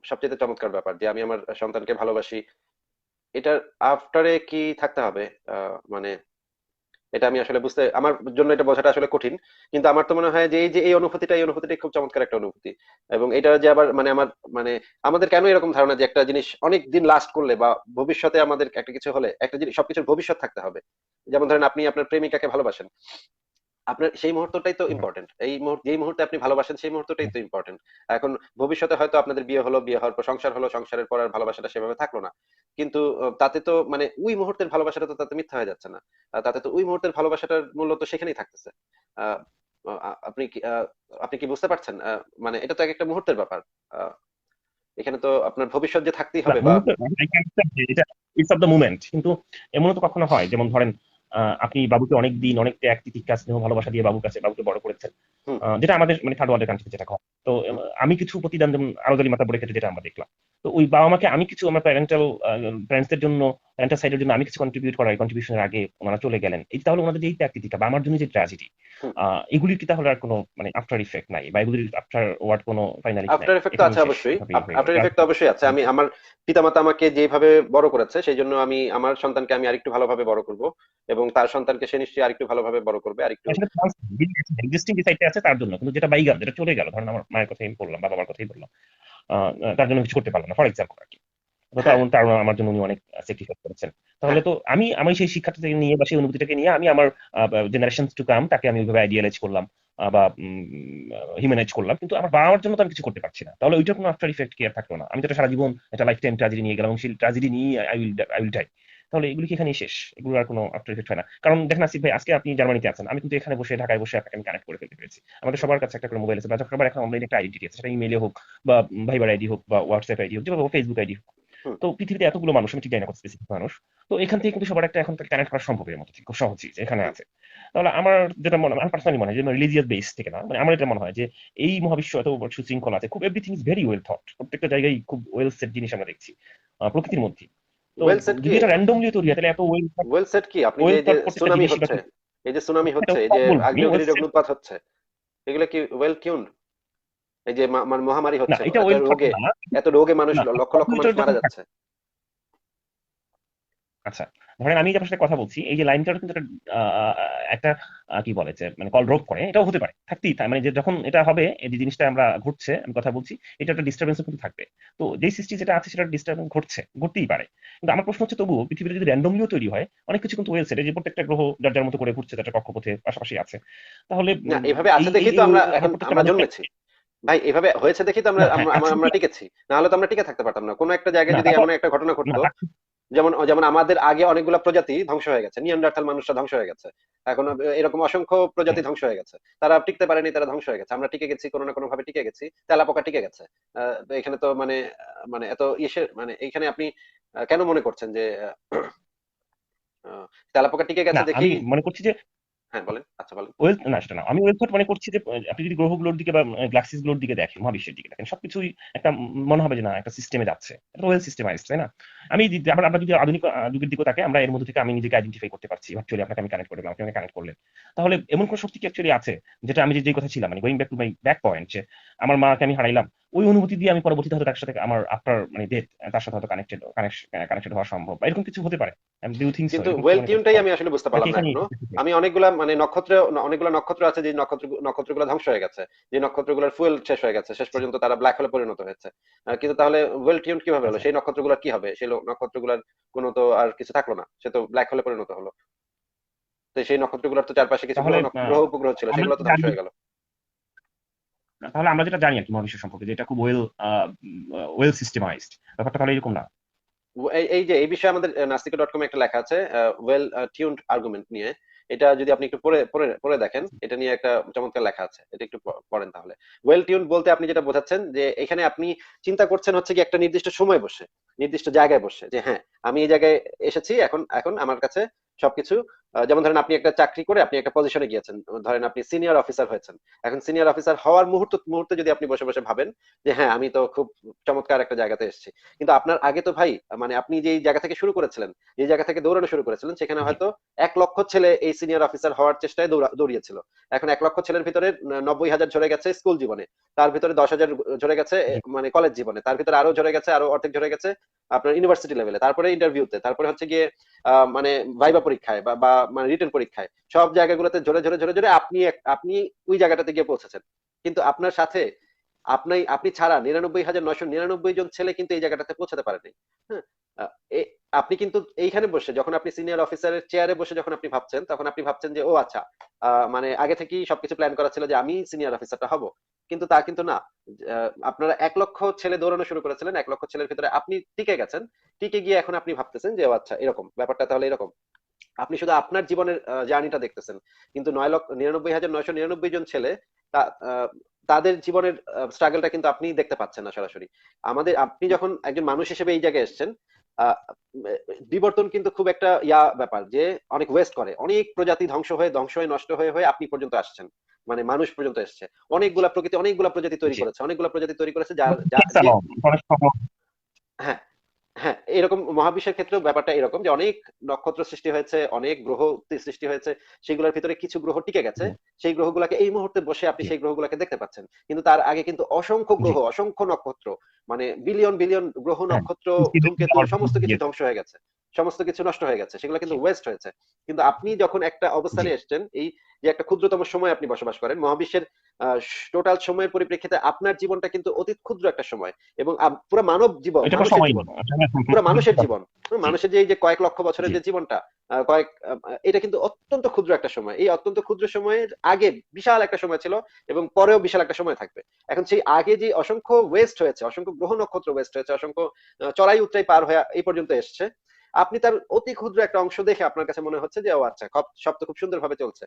সবচেয়ে চমৎকার ব্যাপার যে আমি আমার সন্তানকে ভালোবাসি। এটার আফটারে কি থাকতে হবে? মানে এটা আমি আসলে বুঝতে আমার জন্য এটা বোঝাটা আসলে কঠিন। কিন্তু আমার তো মনে হয় যে এই যে এই অনুভূতিটা এই অনুভূতিটা খুব চমৎকার একটা অনুভূতি। এবং এটা যে আবার মানে আমার মানে আমাদের কেন এরকম ধারণা যে একটা জিনিস অনেক দিন লাস্ট করলে বা ভবিষ্যতে আমাদের একটা কিছু হলে একটা জিনিস সবকিছুর ভবিষ্যৎ থাকতে হবে। যেমন ধরেন আপনি আপনার প্রেমিকাকে ভালোবাসেন। আপনার সেই মুহূর্তটাই তো। ইম্পর্টেন্ট এই মুহূর্তে যেই মুহূর্তে আপনি ভালোবাসেন সেই মুহূর্তটাই তো ইম্পর্টেন্ট এখন ভবিষ্যতে হয়তো আপনাদের বিয়ে হলো বিয়ে হওয়ার পর সংসার হলো সংসারের পর আর ভালোবাসাটা সেভাবে থাকল না। কিন্তু তাতে তো মানে ওই মুহূর্তের ভালোবাসাটা তো তাতে মিথ্যা হয়ে যাচ্ছে না। তাতে তো ওই মুহূর্তের ভালোবাসাটার মূল্য তো সেখানেই থাকতেছে। আপনি কি আপনি কি বুঝতে পারছেন? মানে এটা তো এক একটা মুহূর্তের ব্যাপার। আহ, এখানে তো আপনার ভবিষ্যৎ যে থাকতেই হবে বা এটা ইটস অফ দ্য মুমেন্ট কিন্তু এমনও তো কখনো হয় যেমন ধরেন আপনি বাবুকে অনেক দিন অনেক ত্যাগ তিতিক্ষা স্নেহ ভালোবাসা দিয়ে বাবুর কাছে বাবুকে বড় করেছেন। যেটা আমাদের মানে থার্ড ওয়ার্ল্ডের কান্ট্রিতে যেটা হয়। তো আমি কিছু প্রতিদান যেমন মাতা বলে ক্ষেত্রে যেটা আমরা দেখলাম। তো ওই বাবা মাকে আমি কিছু আমার প্যারেন্টাল প্যারেন্টসদের জন্য প্যারেন্টাল সাইডের জন্য আমি কিছু কন্ট্রিবিউট করার কন্ট্রিবিউশনের আগে ওনারা চলে গেলেন। এই তাহলে ওনাদের এই ত্যাগ তিতিক্ষা বা আমার জন্য যে ট্র্যাজেডি। এগুলির কি তাহলে আর কোনো মানে আফটার ইফেক্ট নাই? বা এগুলির আফটার ওয়ার্ড কোনো ফাইনালি আফটার এফেক্ট তো আছে অবশ্যই। আফটার এফেক্ট তো অবশ্যই আছে। আমি আমার পিতামাতা আমাকে যেভাবে বড় করেছে সেই জন্য আমি আমার সন্তানকে আমি আরেকটু ভালোভাবে বড় করব। এবং তার সন্তানকে সে নিশ্চয়ই আরেকটু ভালোভাবে বড় করবে আরেকটু এক্সিস্টিং যে সাইটে আছে তার জন্য। কিন্তু যেটা বাইগান যেটা চলে গেল ধরেন আমার মায়ের কথাই আমি বললাম বাবার কথাই বললাম তার জন্য কিছু করতে পারলাম না ফর এক্সাম্পল আর কি। তার আমার জন্য উনি অনেক স্যাক্রিফাইস করেছেন। তাহলে তো আমি আমি সেই শিক্ষাটা নিয়ে বা সেই অনুভূতিটাকে নিয়ে আমি আমার জেনারেশন টু কাম তাকে আমি ওইভাবে আইডিয়ালাইজ করলাম বা হিউম্যানাইজ করলাম। কিন্তু আমার বাবা জন্য তো আমি কিছু করতে পারছি না। তাহলে ওইটার কোনো আফটার ইফেক্ট কি আর থাকল না? আমি তো সারা জীবন একটা লাইফ টাইম ট্রাজেডি নিয়ে গেলাম এবং সেই ট্রাজেডি নিয়ে I will I will die তাহলে এগুলি কি এখানেই শেষ। এগুলো আর কোনো আফটার ইফেক্ট হয় না। কারণ দেখেন আসিফ ভাই আজকে আপনি জার্মানিতে আছেন। আমি কিন্তু এখানে বসে ঢাকায় বসে আপনাকে আমি কানেক্ট করে ফেলতে পেরেছি। আমাদের সবার কাছে একটা করে মোবাইল আছে। বা সবার এখন অনলাইনে একটা আইডি আছে। সেটা ইমেলে হোক বা ভাইবার আইডি হোক বা হোয়াটসঅ্যাপ আইডি হোক যেভাবে ফেসবুক আইডি হোক। তো পৃথিবীতে এতগুলো মানুষ আমি ঠিক জানি না স্পেসিফিক মানুষ। তো এখান থেকে কিন্তু সবার একটা এখন কানেক্ট করা সম্ভব এর মতো খুব সহজই এখানে আছে। তাহলে আমার যেটা মনে আমার পার্সোনালি মনে হয় যে রিলিজিয়াস বেস থেকে না মানে আমার এটা মনে হয় যে এই মহাবিশ্ব এত সুশৃঙ্খল আছে খুব everything is very well thought প্রত্যেকটা জায়গায় খুব ওয়েল সেট জিনিস আমরা দেখছি প্রকৃতির মধ্যে তো সেট কি? এটা র্যান্ডমলি তৈরি হয় তাহলে এত ওয়েল ওয়েল সেট কি আপনি যে সুনামি হচ্ছে এই যে সুনামি হচ্ছে এই যে আগ্নেয়গিরির অগ্নুৎপাত হচ্ছে এগুলো কি ওয়েল টিউনড এই যে মানে মহামারী হচ্ছে রোগে এত রোগে মানুষ লক্ষ লক্ষ মানুষ মারা যাচ্ছে। আচ্ছা ধরেন আমি আপনার সাথে কথা বলছি এই যে লাইনটা কিন্তু একটা কি বলে যে মানে কল ড্রপ করে এটাও হতে পারে থাকতেই থাকে মানে যে যখন এটা হবে এই যে জিনিসটা আমরা ঘটছে আমি কথা বলছি এটা একটা ডিস্টারবেন্স কিন্তু থাকবে। তো যেই সৃষ্টি যেটা আছে সেটা ডিস্টারবেন্স ঘটছে ঘটতেই পারে। কিন্তু আমার প্রশ্ন হচ্ছে তবুও পৃথিবীতে যদি র্যান্ডমলিও তৈরি হয় অনেক কিছু কিন্তু ওয়েল সেট যে প্রত্যেকটা গ্রহ যার যার মতো করে ঘুরছে তার কক্ষপথে পাশাপাশি আছে। তাহলে এভাবে আছে দেখি তো আমরা এখন আমরা জন্মেছি। ভাই এভাবে হয়েছে দেখি তো আমরা আমরা হ্যাঁ, টিকেছি। না হলে তো আমরা টিকে থাকতে পারতাম না। কোনো একটা জায়গায় যদি এমন একটা ঘটনা ঘটতো যেমন যেমন আমাদের আগে অনেকগুলো প্রজাতি ধ্বংস হয়ে গেছে নিয়ান্ডারথাল মানুষরা ধ্বংস হয়ে গেছে। এখন এরকম অসংখ্য প্রজাতি ধ্বংস হয়ে গেছে। তারা টিকতে পারেনি তারা ধ্বংস হয়ে গেছে। আমরা টিকে গেছি কোনো না কোনো ভাবে টিকে গেছি তেলাপোকা টিকে গেছে। আহ, এখানে তো মানে মানে এত ইসে মানে এখানে আপনি কেন মনে করছেন যে তেলা পোকা তেলাপোকা টিকে গেছে দেখি? মনে করছি যে হ্যাঁ আচ্ছা আমি মনে করছি যে আপনি যদি গ্রহগুলোর দিকে বা গুলোর দিকে দেখেন, মহাবিশ্বের দিকে দেখেন, সবকিছুই একটা মনে হবে যে, না, একটা সিস্টেমে যাচ্ছে। তাই না? আমি যদি- আমরা যদি আধুনিক যুগের দিকে তাকে আমরা এর মধ্যে থেকে আমি নিজেকে আইডেন্টিফাই করতে পারছি। ভার্চুয়ালি আপনাকে আমি কানেক্ট করলাম আপনি কানেক্ট করলেন। তাহলে এমন কোন শক্তি কি অ্যাকচুয়ালি আছে? যেটা আমি যে কথা ছিলাম মানে going back to my back point যে, আমার মাকে আমি হারাইলাম ওই অনুভূতি দিয়ে আমি পরবর্তীতে হয়তো তার সাথে আমার আফটার মানে ডেথ তার সাথে হয়তো কানেক্টেড কানেক্টেড হওয়া সম্ভব বা এরকম কিছু হতে পারে। আমি ডু থিংক কিন্তু ওয়েল টিউনটাই আমি আসলে বুঝতে পারলাম না আমি অনেকগুলা মানে নক্ষত্র অনেকগুলা নক্ষত্র আছে যে নক্ষত্র নক্ষত্রগুলো ধ্বংস হয়ে গেছে যে নক্ষত্রগুলোর ফুয়েল শেষ হয়ে গেছে শেষ পর্যন্ত তারা ব্ল্যাক হোলে পরিণত হয়েছে। কিন্তু তাহলে ওয়েল টিউন কীভাবে হলো? আচ্ছা। সেই নক্ষত্রগুলোর কি হবে? সেই নক্ষত্রগুলোর কোনো তো আর কিছু থাকল না সে তো ব্ল্যাক হোলে পরিণত হলো। তো সেই নক্ষত্রগুলোর তো চারপাশে কিছু গ্রহ উপগ্রহ ছিল সেগুলো তো ধ্বংস হয়ে গেল। তাহলে আমরা যেটা জানি আর কি মহাবিশ্ব সম্পর্কে, যে এটা খুব ওয়েল ওয়েল সিস্টেমাইজড ব্যাপারটা তাহলে এরকম না। এই যে, এই বিষয়ে আমাদের নাস্তিকা ডট কম একটা লেখা আছে ওয়েল টিউনড আর্গুমেন্ট নিয়ে। এটা যদি আপনি একটু পড়ে পড়ে পড়ে দেখেন, এটা নিয়ে একটা চমৎকার লেখা আছে। এটা একটু পড়েন তাহলে। ওয়েল টিউন বলতে আপনি যেটা বোঝাচ্ছেন, যে এখানে আপনি চিন্তা করছেন হচ্ছে কি একটা নির্দিষ্ট সময় বসে, নির্দিষ্ট জায়গায় বসে, যে হ্যাঁ আমি এই জায়গায় এসেছি, এখন এখন আমার কাছে সবকিছু যেমন ধরেন আপনি একটা চাকরি করে আপনি একটা পজিশনে গিয়েছেন। ধরেন আপনি সিনিয়র অফিসার হয়েছেন। এখন সিনিয়র অফিসার হওয়ার মুহূর্ত মুহূর্তে যদি আপনি বসে বসে ভাবেন যে হ্যাঁ আমি তো খুব চমৎকার একটা জায়গাতে এসেছি। কিন্তু আপনার আগে তো ভাই মানে আপনি যেই জায়গা থেকে শুরু করেছিলেন যে জায়গা থেকে দৌড়ানো শুরু করেছিলেন সেখানে হয়তো এক লক্ষ ছেলে এই সিনিয়র অফিসার হওয়ার চেষ্টায় দৌড়িয়েছিল। এখন এক লক্ষ ছেলের ভিতরে নব্বই হাজার ঝরে গেছে স্কুল জীবনে। তার ভিতরে দশ হাজার ঝরে গেছে মানে কলেজ জীবনে। তার ভিতরে আরও ঝরে গেছে আরও অর্ধেক ঝরে গেছে আপনার ইউনিভার্সিটি লেভেলে তারপরে ইন্টারভিউতে তারপরে হচ্ছে গিয়ে আহ, মানে ভাইবা পরীক্ষায় বা মানে রিটেন পরীক্ষায়। সব জায়গাগুলোতে ঝরে ঝরে ঝরে ঝরে আপনি আপনি ওই জায়গাটাতে গিয়ে পৌঁছেছেন। কিন্তু আপনার সাথে আপনি আপনি ছাড়া নিরানব্বই হাজার নয়শো নিরানব্বই জন ছেলে কিন্তু এই জায়গাটাতে পৌঁছাতে পারেনি। হ্যাঁ? আপনি কিন্তু এইখানে বসে, যখন আপনি সিনিয়র অফিসারের চেয়ারে বসে যখন আপনি ভাবছেন, তখন আপনি ভাবছেন যে, ও আচ্ছা মানে আগে থেকেই সবকিছু প্ল্যান করা ছিল যে, আমি সিনিয়র অফিসারটা হব। কিন্তু তা কিন্তু না। আপনারা এক লক্ষ ছেলে দৌড়ানো শুরু করেছিলেন, এক লক্ষ ছেলের ভিতরে আপনি টিকে গেছেন। টিকে গিয়ে এখন আপনি ভাবতেছেন যে, ও আচ্ছা এরকম, ব্যাপারটা তাহলে এরকম। আপনি শুধু আপনার জীবনের জার্নিটা দেখতেছেন। কিন্তু নয় লক্ষ নিরানব্বই হাজার নয়শো নিরানব্বই জন ছেলে তাদের জীবনের স্ট্রাগলটা কিন্তু আপনি দেখতে পাচ্ছেন না সরাসরি। আমাদের আপনি যখন একজন মানুষ হিসেবে এই জায়গায় এসেছেন বিবর্তন কিন্তু খুব একটা ইয়া ব্যাপার যে অনেক ওয়েস্ট করে। অনেক প্রজাতি ধ্বংস হয়ে ধ্বংস হয়ে নষ্ট হয়ে হয়ে আপনি পর্যন্ত আসছেন। মানে মানুষ পর্যন্ত এসছে। অনেকগুলা প্রকৃতি অনেকগুলা প্রজাতি তৈরি করেছে। অনেকগুলা প্রজাতি তৈরি করেছে যা হ্যাঁ। হ্যাঁ এরকম মহাবিশ্বের ক্ষেত্রেও ব্যাপারটা এরকম যে অনেক নক্ষত্র সৃষ্টি হয়েছে অনেক গ্রহ সৃষ্টি হয়েছে সেগুলোর ভিতরে কিছু গ্রহ টিকে গেছে। সেই গ্রহগুলোকে এই মুহূর্তে বসে আপনি। সেই গ্রহগুলোকে দেখতে পাচ্ছেন। কিন্তু তার আগে কিন্তু অসংখ্য গ্রহ অসংখ্য নক্ষত্র মানে বিলিয়ন বিলিয়ন গ্রহ হ্যাঁ, নক্ষত্র ধূমকেতু সমস্ত কিছু। ধ্বংস হয়ে গেছে। সমস্ত কিছু নষ্ট হয়ে গেছে সেগুলো কিন্তু ওয়েস্ট হয়েছে। কিন্তু আপনি যখন একটা অবস্থানে এসেছেন এই যে একটা ক্ষুদ্রতম সময় আপনি বসবাস করেন মহাবিশ্বের টোটাল সময়ের পরিপ্রেক্ষিতে আপনার জীবনটা কিন্তু অতি ক্ষুদ্র একটা সময় এবং পুরো মানব জীবন না। পুরো মানুষের জীবন মানুষের যে এই যে কয়েক লক্ষ বছরের যে জীবনটা কয়েক এটা কিন্তু অত্যন্ত ক্ষুদ্র একটা সময়। এই অত্যন্ত ক্ষুদ্র সময়ের আগে বিশাল একটা সময় ছিল এবং পরেও বিশাল একটা সময় থাকবে। এখন সেই আগে যে অসংখ্য ওয়েস্ট হয়েছে অসংখ্য গ্রহ নক্ষত্র ওয়েস্ট হয়েছে অসংখ্য চড়াই উচ্চাই পার হয়ে এই পর্যন্ত এসছে। আপনি তার অতি ক্ষুদ্র একটা অংশ দেখে আপনার কাছে মনে হচ্ছে যে ও আচ্ছা সব- তো খুব সুন্দরভাবে চলছে।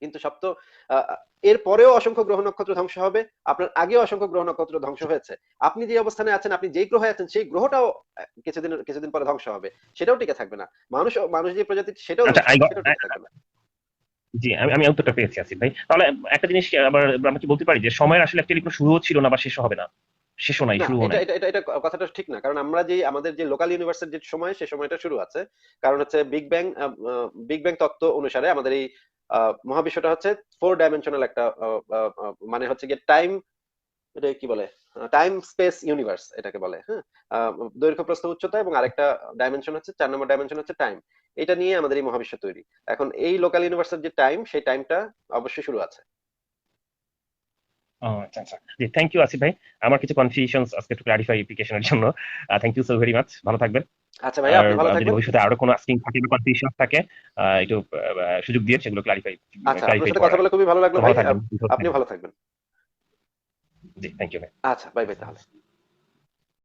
কিন্তু সব তো এর পরেও অসংখ্য গ্রহ নক্ষত্র ধ্বংস হবে আপনার আগেও অসংখ্য গ্রহ নক্ষত্র ধ্বংস হয়েছে। আপনি যে অবস্থানে আছেন আপনি যেই গ্রহে আছেন সেই গ্রহটাও কিছুদিন কিছুদিন পরে ধ্বংস হবে। সেটাও টিকে থাকবে না। মানুষ মানুষ যে প্রজাতি সেটাও আচ্ছা, থাকবে না। জি আমি আমি উত্তরটা পেয়েছি আসিফ ভাই। তাহলে একটা জিনিস আবার আমরা কি বলতে পারি যে সময়ের আসলে একটা কোনো শুরুও ছিল না বা শেষও হবে না? শেষও নাই না শুরুও এটা এটা কথাটা ঠিক না। কারণ আমরা যে আমাদের যে লোকাল ইউনিভার্সের যে সময় সে সময়টা শুরু আছে। কারণ হচ্ছে বিগ ব্যাং বিগ ব্যাং তত্ত্ব অনুসারে আমাদের এই মহাবিশ্বটা হচ্ছে ফোর ডাইমেনশনাল একটা মানে হচ্ছে গিয়ে টাইম এটা কি বলে? টাইম স্পেস ইউনিভার্স এটাকে বলে হ্যাঁ? দৈর্ঘ্য প্রস্থ উচ্চতা এবং আরেকটা ডাইমেনশন হচ্ছে চার নম্বর ডাইমেনশন হচ্ছে টাইম এটা নিয়ে আমাদের এই মহাবিশ্ব তৈরি। এখন এই লোকাল ইউনিভার্সের যে টাইম সেই টাইমটা অবশ্যই শুরু আছে। আচ্ছা আচ্ছা। জি থ্যাংক ইউ আসিফ ভাই। আমার কিছু কনফিউশনস আজকে একটু ক্লারিফাই অ্যাপ্লিকেশনের জন্য। Thank you so very much ভালো থাকবেন। আচ্ছা ভাই আপনি ভালো থাকবেন। ভবিষ্যতে আরও কোনো আস্কিং থাকে বা কনফিউশন থাকে একটু সুযোগ দিয়ে সেগুলো ক্লারিফাই আচ্ছা আপনার সাথে কথা বলে খুবই ভালো লাগল ভাই। ভালো থাকবেন। আপনিও ভালো থাকবেন। জি থ্যাংক ইউ ভাই। আচ্ছা বাই বাই তাহলে।